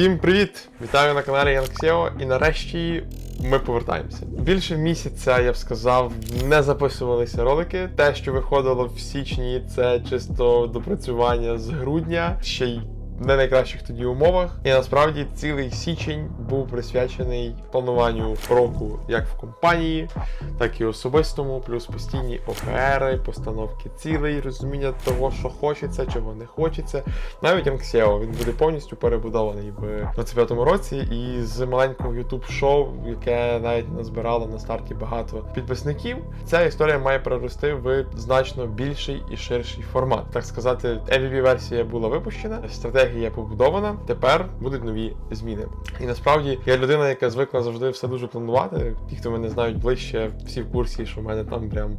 Всім привіт! Вітаю на каналі Янксєо. І нарешті ми повертаємося. Більше місяця, я б сказав, не записувалися ролики. Те, що виходило в січні, це чисто допрацювання з грудня, ще й не найкращих тоді умовах. І насправді цілий січень був присвячений плануванню року як в компанії, так і особистому, плюс постійні ОКРи, постановки цілей, розуміння того, що хочеться, чого не хочеться. Навіть MXEO, він буде повністю перебудований в 25-му році. І з маленького youtube шоу яке навіть назбирало на старті багато підписників, ця історія має перерости в значно більший і ширший формат. Так сказати, MVP версія була випущена, стратегія побудована. Тепер будуть нові зміни. І насправді я людина, яка звикла завжди все дуже планувати. Ті, хто мене знають ближче, всі в курсі, що в мене там прям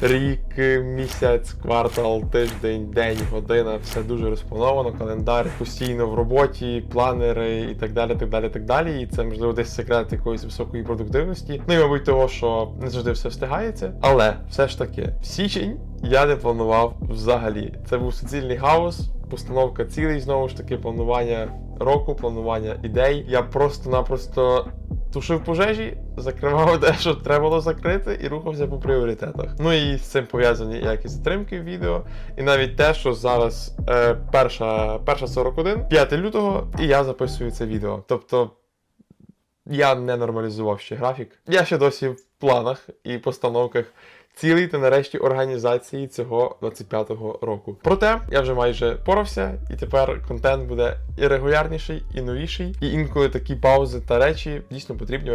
рік, місяць, квартал, тиждень, день, година, все дуже розплановано, календар постійно в роботі, планери і так далі, так далі, так далі. І це можливо десь секрет якоїсь високої продуктивності. Ну і мабуть, того, що не завжди все встигається. Але все ж таки, січень я не планував взагалі. Це був суцільний хаос, постановка цілей, знову ж таки, планування року, планування ідей. Я просто-напросто тушив пожежі, закривав те, що треба було закрити, і рухався по пріоритетах. Ну і з цим пов'язані як і затримки відео, і навіть те, що зараз е, перша, перша 41, 5 лютого, і я записую це відео. Тобто. Я не нормалізував ще графік. Я ще досі планах і постановках цілей та нарешті організації цього 25-го року. Проте я вже майже порався, і тепер контент буде і регулярніший, і новіший. І інколи такі паузи та речі дійсно потрібні,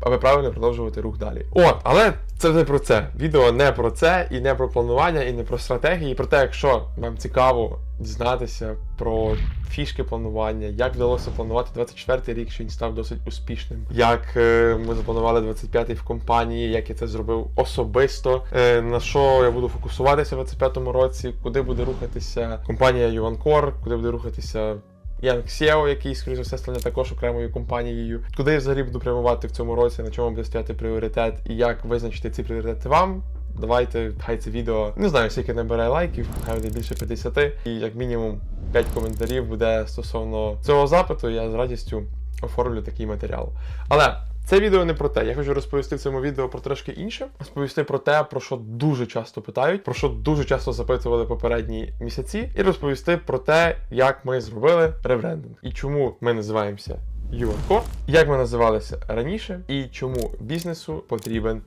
аби- правильно продовжувати рух далі. От, але це не про це. Відео не про це, і не про планування, і не про стратегії. Про те, якщо вам цікаво дізнатися про фішки планування, як вдалося планувати 24-й рік, що він став досить успішним. Як е, ми запланували 25-й в компанії, як я це зробив особисто, е, на що я буду фокусуватися в 25-му році, куди буде рухатися компанія Юанкор, куди буде рухатися. Ян Ксєо, який, скоріш за все, стане також окремою компанією. Куди я взагалі буду прямувати в цьому році, на чому буде стояти пріоритет, і як визначити ці пріоритети вам. Давайте, хай це відео не знаю, скільки набере лайків, хай буде більше 50, і як мінімум 5 коментарів буде стосовно цього запиту. Я з радістю оформлю такий матеріал. Але це відео не про те. Я хочу розповісти в цьому відео про трошки інше. Розповісти про те, про що дуже часто питають, про що дуже часто запитували попередні місяці, і розповісти про те, як ми зробили ребрендинг і чому ми називаємося URCore, як ми називалися раніше, і чому бізнесу потрібен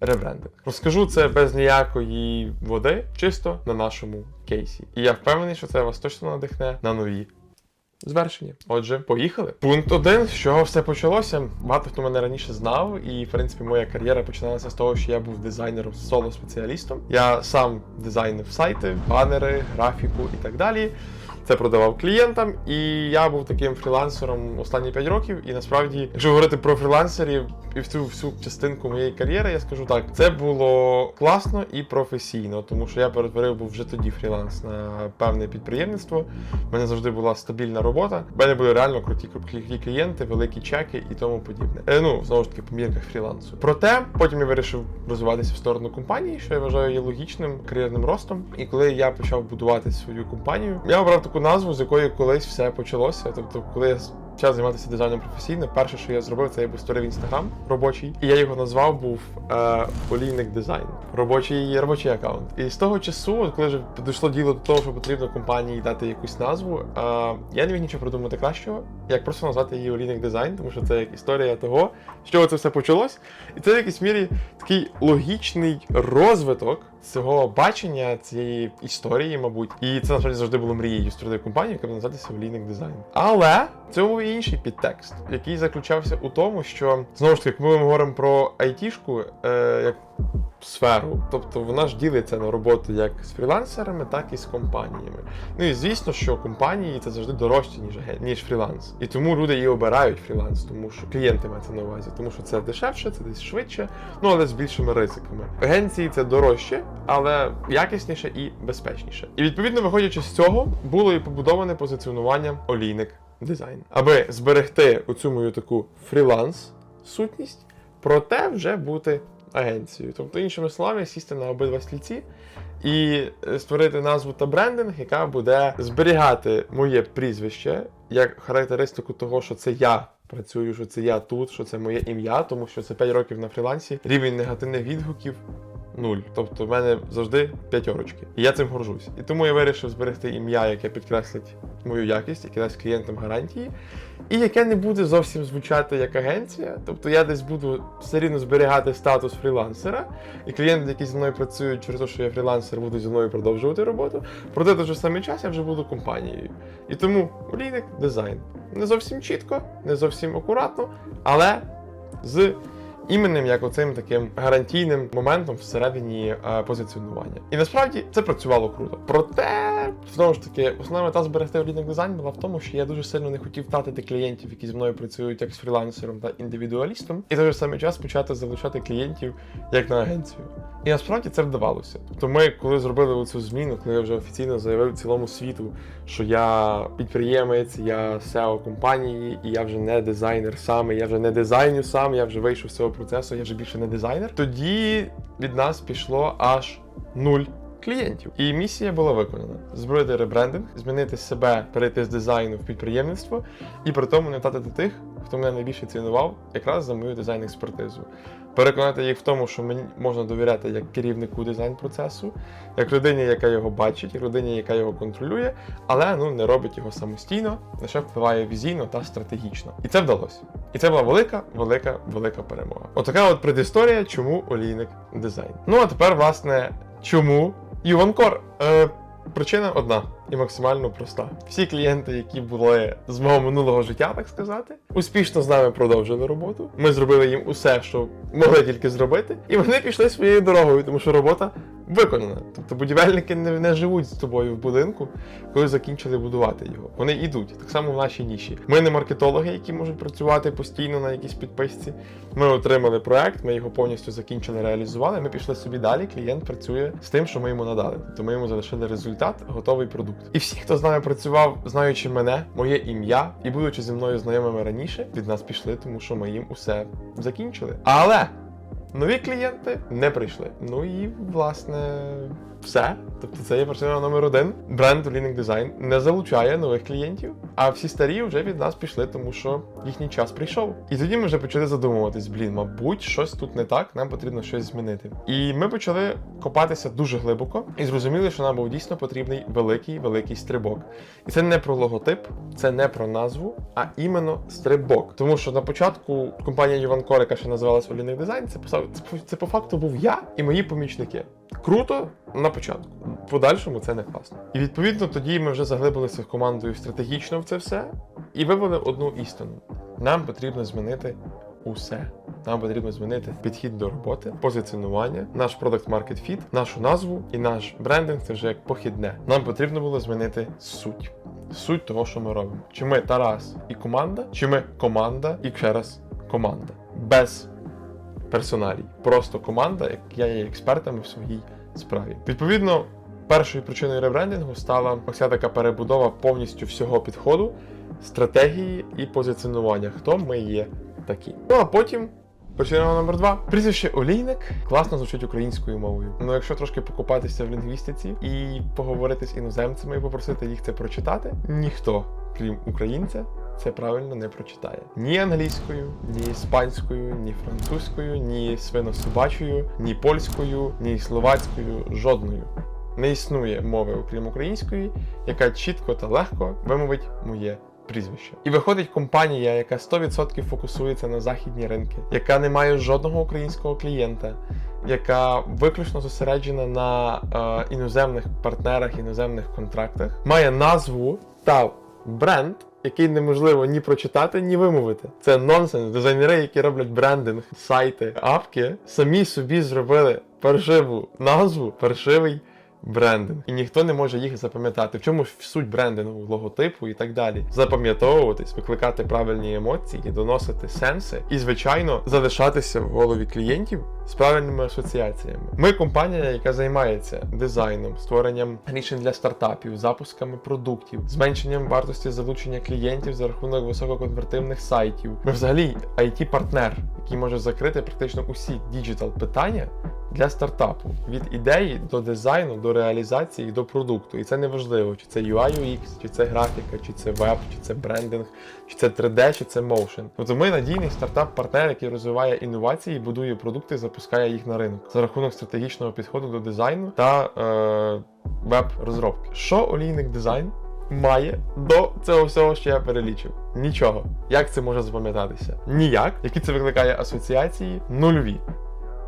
ребрендинг. Розкажу це без ніякої води, чисто на нашому кейсі. І я впевнений, що це вас точно надихне на нові. Звершення. Отже, поїхали. Пункт один, з чого все почалося. Багато хто мене раніше знав, і в принципі моя кар'єра починалася з того, що я був дизайнером соло-спеціалістом. Я сам дизайнив сайти, банери, графіку і так далі. Це продавав клієнтам, і я був таким фрілансером останні 5 років. І насправді, якщо говорити про фрілансерів і всю всю частинку моєї кар'єри, я скажу так: це було класно і професійно, тому що я перетворив був вже тоді фріланс на певне підприємництво. У мене завжди була стабільна робота. У мене були реально круті клієнти, великі чеки і тому подібне. Е, ну знову ж таки, по мірках фрілансу. Проте потім я вирішив розвиватися в сторону компанії, що я вважаю є логічним кар'єрним ростом. І коли я почав будувати свою компанію, я обрав таку назву, з якої колись все почалося. Тобто, коли я почав займатися дизайном професійно, перше, що я зробив, це я створив інстаграм робочий, і я його назвав був е, Олійник Дизайн. Робочий робочий аккаунт. І з того часу, коли вже дійшло діло до того, що потрібно компанії дати якусь назву, е, я не міг нічого придумати кращого, як просто назвати її Олійник Дизайн, тому що це як історія того, з чого це все почалось. І це в якійсь мірі такий логічний розвиток цього бачення цієї історії, мабуть. І це насправді завжди було мрією створити компанію, яка б називатися Олійник Дизайн. Але в цьому був інший підтекст, який заключався у тому, що знову ж таки, коли ми говоримо про айтішку, е, як сферу, тобто вона ж ділиться на роботу як з фрілансерами, так і з компаніями. Ну і звісно, що компанії це завжди дорожче, ніж ніж фріланс. І тому люди і обирають фріланс, тому що клієнти мається на увазі, тому що це дешевше, це десь швидше, ну але з більшими ризиками. Агенції це дорожче, але якісніше і безпечніше. І відповідно, виходячи з цього, було і побудоване позиціонування олійник дизайн, аби зберегти оцю мою таку фріланс сутність, проте вже бути агенцією. Тобто, іншими словами, сісти на обидва стільці і е, створити назву та брендинг, яка буде зберігати моє прізвище як характеристику того, що це я. Працюю, що це я тут, що це моє ім'я, тому що це 5 років на фрілансі. Рівень негативних відгуків нуль. Тобто в мене завжди п'ятерочки. І я цим горжусь. І тому я вирішив зберегти ім'я, яке підкреслить мою якість, яке дасть клієнтам гарантії, і яке не буде зовсім звучати як агенція. Тобто я десь буду все рівно зберігати статус фрілансера, і клієнти, які зі мною працюють через те, що я фрілансер, будуть зі мною продовжувати роботу. Проте той же самий час я вже буду компанією. І тому олійник дизайн. Не зовсім чітко, не зовсім акуратно, але з іменем як оцим таким гарантійним моментом всередині е, позиціонування. І насправді це працювало круто. Проте, знову ж таки, основна мета зберегти олійник дизайн була в тому, що я дуже сильно не хотів втратити клієнтів, які зі мною працюють як з фрілансером та індивідуалістом, і в той же самий час почати залучати клієнтів як на агенцію. І насправді це вдавалося. Тобто ми, коли зробили цю зміну, коли я вже офіційно заявив цілому світу, що я підприємець, я SEO компанії, і я вже не дизайнер сам, я вже не дизайню сам, я вже вийшов з цього процесу, я вже більше не дизайнер. Тоді від нас пішло аж нуль. Клієнтів і місія була виконана: збройти ребрендинг, змінити себе, перейти з дизайну в підприємництво, і при тому не втратити тих, хто мене найбільше цінував, якраз за мою дизайн експертизу. Переконати їх в тому, що мені можна довіряти як керівнику дизайн процесу, як людині, яка його бачить, як людині, яка його контролює, але ну не робить його самостійно, лише впливає візійно та стратегічно. І це вдалося. І це була велика, велика, велика перемога. Отака от предісторія, чому олійник дизайн. Ну а тепер, власне, чому Юванкор? Е, причина одна і максимально проста. Всі клієнти, які були з мого минулого життя, так сказати, успішно з нами продовжили роботу. Ми зробили їм усе, що могли тільки зробити, і вони пішли своєю дорогою, тому що робота виконана. Тобто будівельники не, не живуть з тобою в будинку, коли закінчили будувати його. Вони йдуть так само в нашій ніші. Ми не маркетологи, які можуть працювати постійно на якійсь підписці. Ми отримали проект, ми його повністю закінчили, реалізували. Ми пішли собі далі. Клієнт працює з тим, що ми йому надали. Тобто ми йому залишили результат, готовий продукт. І всі, хто з нами працював, знаючи мене, моє ім'я і будучи зі мною знайомими раніше, від нас пішли, тому що ми їм усе закінчили. Але нові клієнти не прийшли. Ну і власне все. Тобто це є причина номер один. Бренд Leaning Design не залучає нових клієнтів, а всі старі вже від нас пішли, тому що їхній час прийшов. І тоді ми вже почали задумуватись: блін, мабуть, щось тут не так, нам потрібно щось змінити. І ми почали копатися дуже глибоко і зрозуміли, що нам був дійсно потрібний великий великий стрибок. І це не про логотип, це не про назву, а іменно стрибок. Тому що на початку компанія Юванкор, яка ще називалась Олійний дизайн, це це, це по факту був я і мої помічники. Круто на початку. Подальшому це не класно. І відповідно тоді ми вже заглибилися командою стратегічно в це все і вивели одну істину: нам потрібно змінити усе. Нам потрібно змінити підхід до роботи, позиціонування, наш продакт market fit, нашу назву і наш брендинг це вже як похідне. Нам потрібно було змінити суть. Суть того, що ми робимо. Чи ми Тарас і команда, чи ми команда і ще раз команда. Без персоналій. Просто команда, як я є експертами в своїй справі. Відповідно, першою причиною ребрендингу стала ось така перебудова повністю всього підходу, стратегії і позиціонування. Хто ми є такі. Ну а потім. Причина номер два. Прізвище олійник класно звучить українською мовою. Ну, якщо трошки покопатися в лінгвістиці і поговорити з іноземцями і попросити їх це прочитати, ніхто, крім українця, це правильно не прочитає. Ні англійською, ні іспанською, ні французькою, ні свинособачою, ні польською, ні словацькою, жодною. Не існує мови, окрім української, яка чітко та легко вимовить моє прізвище. І виходить компанія, яка 100% фокусується на західні ринки, яка не має жодного українського клієнта, яка виключно зосереджена на е, іноземних партнерах, іноземних контрактах, має назву та бренд. Який неможливо ні прочитати, ні вимовити. Це нонсенс. Дизайнери, які роблять брендинг, сайти, апки, самі собі зробили паршиву назву, паршивий брендинг. І ніхто не може їх запам'ятати. В чому ж суть брендингу, логотипу і так далі. Запам'ятовуватись, викликати правильні емоції, доносити сенси і, звичайно, залишатися в голові клієнтів з правильними асоціаціями. Ми компанія, яка займається дизайном, створенням рішень для стартапів, запусками продуктів, зменшенням вартості залучення клієнтів за рахунок висококонвертивних сайтів. Ми взагалі IT-партнер, який може закрити практично усі діджитал питання для стартапу від ідеї до дизайну, до реалізації, до продукту. І це не важливо, чи це UI UX, чи це графіка, чи це веб, чи це брендинг, чи це 3D, чи це motion. Тобто ми надійний стартап-партнер, який розвиває інновації, будує продукти, запускає їх на ринок за рахунок стратегічного підходу до дизайну та е, веб-розробки. Що олійник дизайн? Має до цього всього, що я перелічив. Нічого. Як це може запам'ятатися? Ніяк. Які це викликає асоціації? Нульові.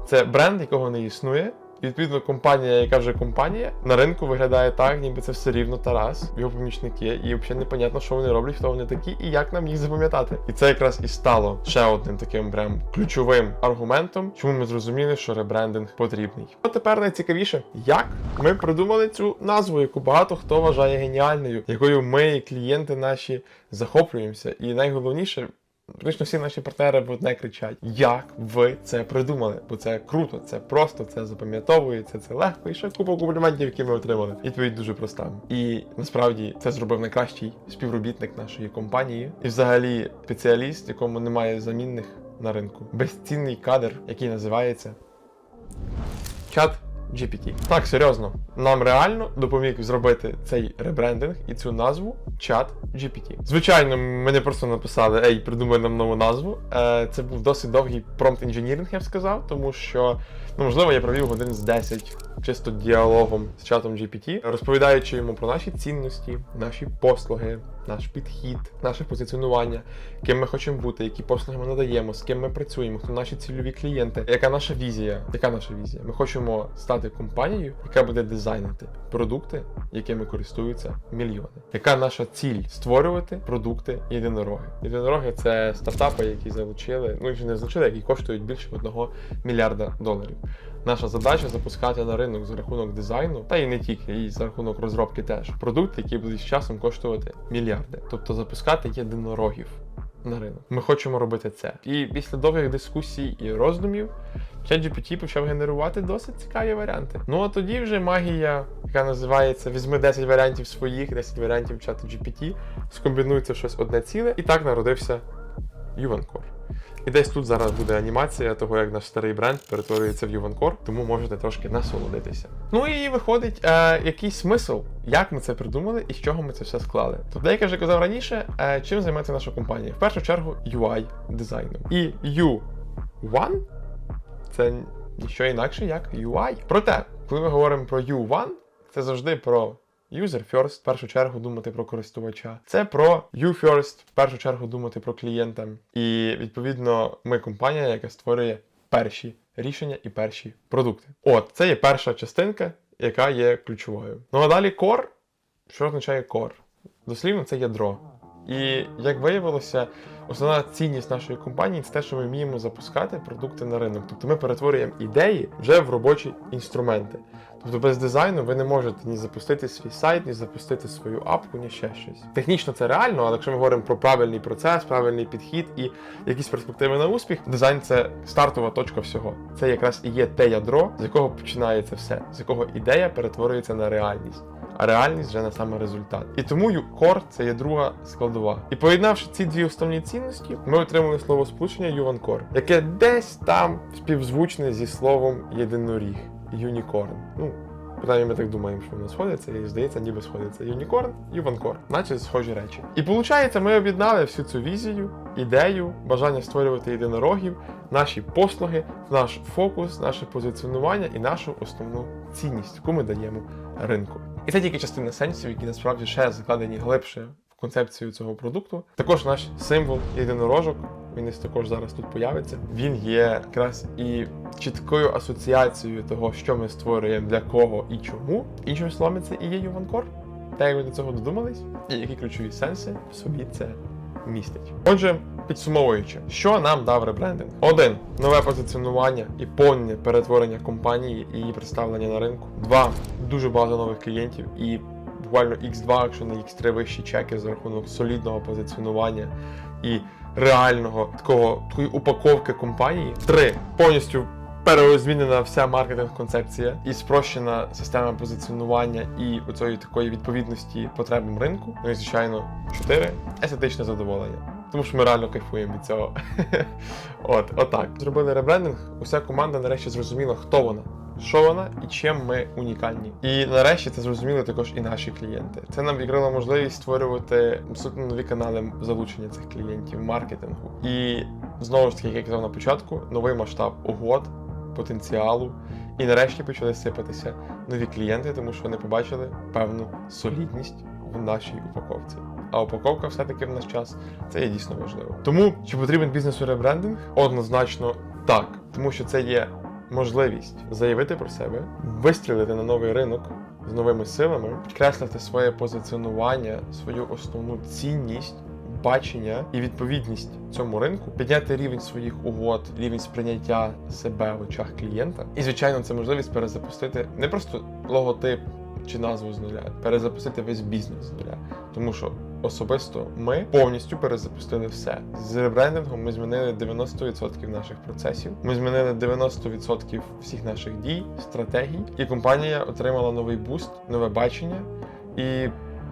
Це бренд, якого не існує. Відповідно компанія, яка вже компанія, на ринку виглядає так, ніби це все рівно Тарас, його помічники, і взагалі непонятно, що вони роблять, хто вони такі і як нам їх запам'ятати. І це якраз і стало ще одним таким прям ключовим аргументом, чому ми зрозуміли, що ребрендинг потрібний. А тепер найцікавіше, як ми придумали цю назву, яку багато хто вважає геніальною, якою ми, клієнти наші, захоплюємося. І найголовніше. Практично всі наші партнери в одне кричать: як ви це придумали? Бо це круто, це просто, це запам'ятовується, це легко і ще купа компліментів, які ми отримали. Відповідь дуже проста. І насправді це зробив найкращий співробітник нашої компанії, і взагалі спеціаліст, якому немає замінних на ринку. Безцінний кадр, який називається чат GPT. Так, серйозно, нам реально допоміг зробити цей ребрендинг і цю назву чат GPT. Звичайно, ми просто написали Ей, придумай нам нову назву. Е, Це був досить довгий промпт інженіринг, я б сказав, тому що, ну, можливо, я провів годин з 10 чисто діалогом з чатом GPT, розповідаючи йому про наші цінності, наші послуги, наш підхід, наше позиціонування, ким ми хочемо бути, які послуги ми надаємо, з ким ми працюємо, хто наші цільові клієнти, яка наша візія? Яка наша візія? Ми хочемо стати компанією, яка буде дизайнити продукти, якими користуються мільйони. Яка наша ціль створювати продукти єдинороги? Єдинороги це стартапи, які залучили, ну і не залучили, які коштують більше одного мільярда доларів. Наша задача запускати на ринок за рахунок дизайну, та і не тільки, і за рахунок розробки теж продукти, які будуть з часом коштувати мільярди. Тобто запускати єдинорогів на ринок. Ми хочемо робити це. І після довгих дискусій і роздумів ChatGPT почав генерувати досить цікаві варіанти. Ну а тоді вже магія, яка називається Візьми 10 варіантів своїх, 10 варіантів чату GPT, скомбінується щось одне ціле, і так народився Юванкор. І десь тут зараз буде анімація того, як наш старий бренд перетворюється в Юванкор, тому можете трошки насолодитися. Ну і виходить е, якийсь смисл, як ми це придумали і з чого ми це все склали. Тобто, як я вже казав раніше, е, чим займається наша компанія? В першу чергу UI дизайном. І U1 це ніщо інакше, як UI. Проте, коли ми говоримо про U1, це завжди про User first, в першу чергу думати про користувача. Це про you first, в першу чергу думати про клієнта. І відповідно, ми компанія, яка створює перші рішення і перші продукти. От, це є перша частинка, яка є ключовою. Ну а далі core. Що означає core? Дослівно це ядро. І як виявилося, основна цінність нашої компанії це те, що ми вміємо запускати продукти на ринок. Тобто ми перетворюємо ідеї вже в робочі інструменти. Тобто без дизайну ви не можете ні запустити свій сайт, ні запустити свою апку, ні ще щось. Технічно це реально, але якщо ми говоримо про правильний процес, правильний підхід і якісь перспективи на успіх, дизайн це стартова точка всього. Це якраз і є те ядро, з якого починається все, з якого ідея перетворюється на реальність. А реальність вже на саме результат. І тому core це є друга складова. І поєднавши ці дві основні цінності, ми отримали слово сполучення Юванкор, яке десь там співзвучне зі словом єдиноріг. Юнікорн. Ну, Питання ми так думаємо, що воно сходиться, і здається, ніби сходиться. Юнікорн, Юванкор, наче схожі речі. І виходить, ми об'єднали всю цю візію, ідею, бажання створювати єдинорогів, наші послуги, наш фокус, наше позиціонування і нашу основну цінність, яку ми даємо ринку. І це тільки частина сенсів, які насправді ще закладені глибше в концепцію цього продукту. Також наш символ єдинорожок. Він десь також зараз тут появиться. Він є якраз і чіткою асоціацією того, що ми створюємо, для кого і чому. Іншими словами, це і є Юванкор. Та як ви до цього додумались, і які ключові сенси в собі це містить. Отже, підсумовуючи, що нам дав ребрендинг? Один нове позиціонування і повне перетворення компанії і її представлення на ринку. Два дуже багато нових клієнтів і буквально X2, якщо не X3 вищі чеки за рахунок солідного позиціонування і реального такого такої упаковки компанії. Три повністю перезмінена вся маркетинг-концепція і спрощена система позиціонування і оцієї такої відповідності потребам ринку. Ну і звичайно, чотири естетичне задоволення. Тому що ми реально кайфуємо від цього. От, отак. Зробили ребрендинг, уся команда нарешті зрозуміла, хто вона. Що вона і чим ми унікальні. І нарешті це зрозуміли також і наші клієнти. Це нам відкрило можливість створювати абсолютно нові канали залучення цих клієнтів, маркетингу. І знову ж таки, як я казав на початку, новий масштаб угод, потенціалу. І нарешті почали сипатися нові клієнти, тому що вони побачили певну солідність в нашій упаковці. А упаковка все-таки в наш час це є дійсно важливо. Тому чи потрібен бізнесу ребрендинг? Однозначно так, тому що це є можливість заявити про себе, вистрілити на новий ринок з новими силами, підкреслити своє позиціонування, свою основну цінність. Бачення і відповідність цьому ринку, підняти рівень своїх угод, рівень сприйняття себе в очах клієнта. І, звичайно, це можливість перезапустити не просто логотип чи назву з нуля, перезапустити весь бізнес з нуля. Тому що особисто ми повністю перезапустили все. З ребрендингом ми змінили 90% наших процесів. Ми змінили 90% всіх наших дій, стратегій, і компанія отримала новий буст, нове бачення і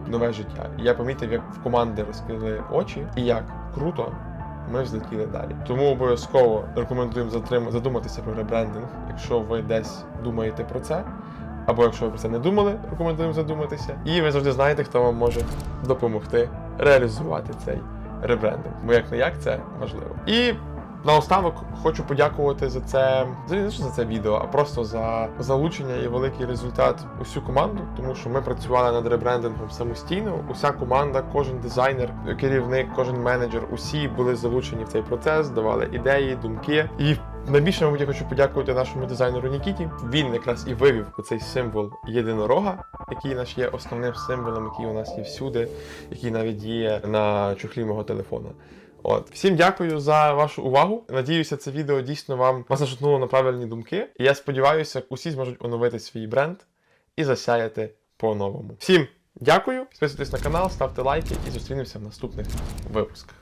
нове життя. Я помітив, як в команди розкрили очі, і як круто. Ми взлетіли далі. Тому обов'язково рекомендуємо задуматися про ребрендинг, якщо ви десь думаєте про це. Або якщо ви про це не думали, рекомендуємо задуматися. І ви завжди знаєте, хто вам може допомогти реалізувати цей ребрендинг. Бо як не як це важливо. І наостанок хочу подякувати за це, не за це відео, а просто за залучення і великий результат усю команду, тому що ми працювали над ребрендингом самостійно. Уся команда, кожен дизайнер, керівник, кожен менеджер, усі були залучені в цей процес, давали ідеї, думки. І найбільше, мабуть, я хочу подякувати нашому дизайнеру Нікіті. Він якраз і вивів цей символ єдинорога, який наш є основним символом, який у нас є всюди, який навіть є на чохлі мого телефона. От всім дякую за вашу увагу. Надіюся, це відео дійсно вам вас нашатнуло на правильні думки. І я сподіваюся, усі зможуть оновити свій бренд і засяяти по-новому. Всім дякую, підписуйтесь на канал, ставте лайки і зустрінемося в наступних випусках.